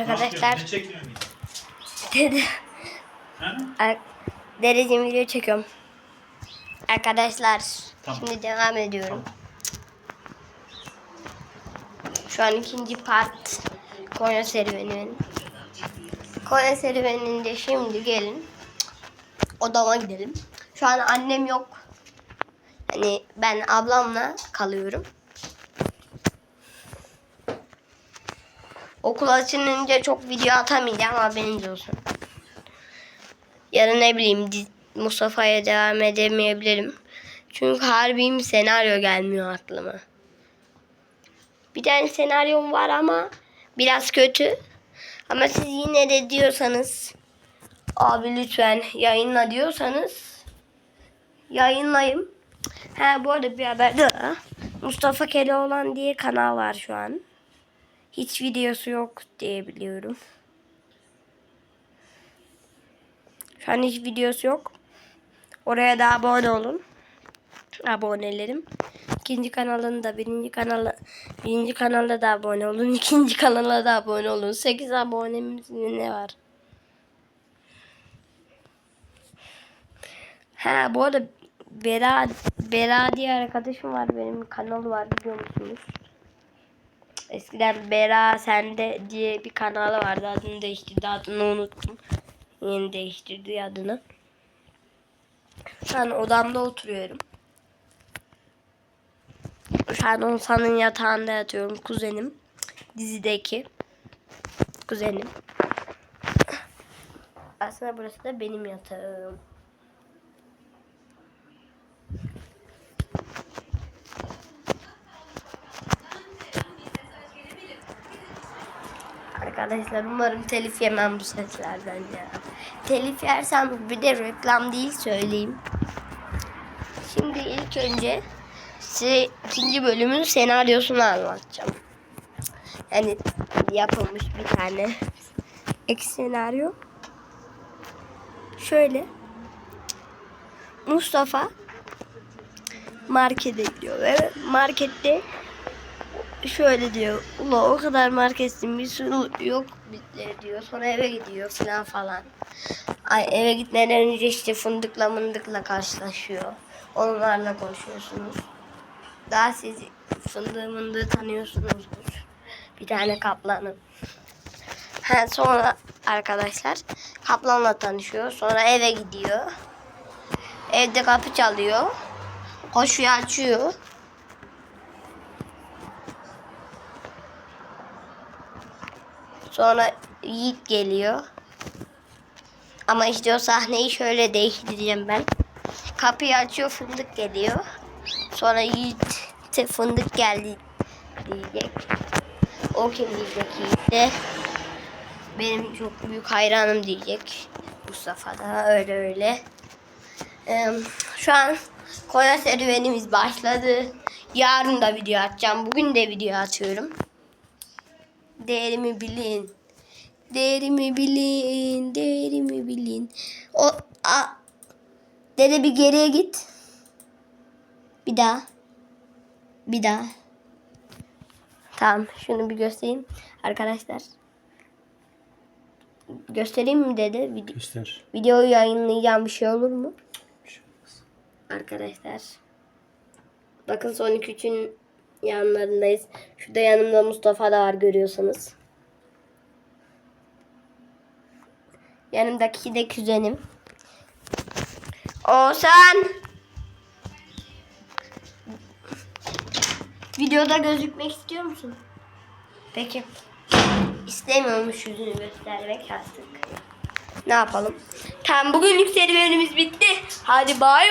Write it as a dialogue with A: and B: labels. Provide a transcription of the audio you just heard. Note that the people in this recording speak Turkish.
A: Arkadaşlar dedi. Derecem video çekiyorum. Arkadaşlar
B: Tamam.
A: şimdi devam ediyorum. Şu an ikinci part Konya serüveninin. Konya serüveninde şimdi gelin odama gidelim. Şu an annem yok. Hani ben ablamla kalıyorum. Okul açılınca çok video atamayacağım haberiniz olsun. Yarın ne bileyim Mustafa'ya devam edemeyebilirim. Çünkü harbi bir senaryo gelmiyor aklıma. Bir tane senaryom var ama biraz kötü. Ama siz yine de diyorsanız abi lütfen yayınla diyorsanız yayınlayayım. Ha bu arada bir haber daha. Mustafa Keloğlan diye kanal var şu an. Hiç videosu yok diye biliyorum. Şu an hiç videosu yok. Oraya da abone olun. Abonelerim. İkinci kanalında birinci kanala birinci kanalda da abone olun. ikinci kanala da abone olun. 8 abonemiz mi ne var? Ha bu arada Bera, Bera diye arkadaşım var benim kanalı var biliyor musunuz? Eskiden Bera Sende diye bir kanalı vardı adını değiştirdi adını unuttum. Yeni değiştirdi adını. Şu an odamda oturuyorum. Şu an Oğuzhan'ın yatağında yatıyorum. Kuzenim. Dizideki. Kuzenim. Aslında burası da benim yatağım. Arkadaşlar umarım telif yemem bu seslerden ya. Telif yersem bir de reklam değil söyleyeyim. Şimdi ilk önce size ikinci bölümün senaryosunu anlatacağım. Yani yapılmış bir tane ek senaryo. Şöyle. Mustafa markete gidiyor ve markette şöyle diyor. Ula o kadar marketin bir sürü yok bitleri diyor. Sonra eve gidiyor falan falan. Ay eve gitmeden önce işte fındıkla mındıkla karşılaşıyor. Onlarla konuşuyorsunuz. Daha siz fındığı mındığı tanıyorsunuzdur. Bir tane kaplanın. Ha, sonra arkadaşlar kaplanla tanışıyor. Sonra eve gidiyor. Evde kapı çalıyor. Koşuyor açıyor. Sonra Yiğit geliyor. Ama işte o sahneyi şöyle değiştireceğim ben. Kapıyı açıyor fındık geliyor. Sonra Yiğit de fındık geldi diyecek. O kim diyecek Yiğit de. Benim çok büyük hayranım diyecek. Mustafa da öyle öyle. Ee, şu an Konya serüvenimiz başladı. Yarın da video atacağım. Bugün de video atıyorum. Değerimi bilin. Değerimi bilin. Değerimi bilin. O a, Dede bir geriye git. Bir daha. Bir daha. Tamam. Şunu bir göstereyim. Arkadaşlar. Göstereyim mi dede? Video,
B: Göster.
A: videoyu yayınlayacağım bir şey olur mu? Arkadaşlar. Bakın son 3'ün yanlarındayız. Şurada yanımda Mustafa da var görüyorsanız. Yanımdaki de kuzenim. Oğuzhan. Videoda gözükmek istiyor musun? Peki. İstemiyormuş yüzünü göstermek artık. Ne yapalım? Tamam bugünlük serüvenimiz bitti. Hadi bay bay.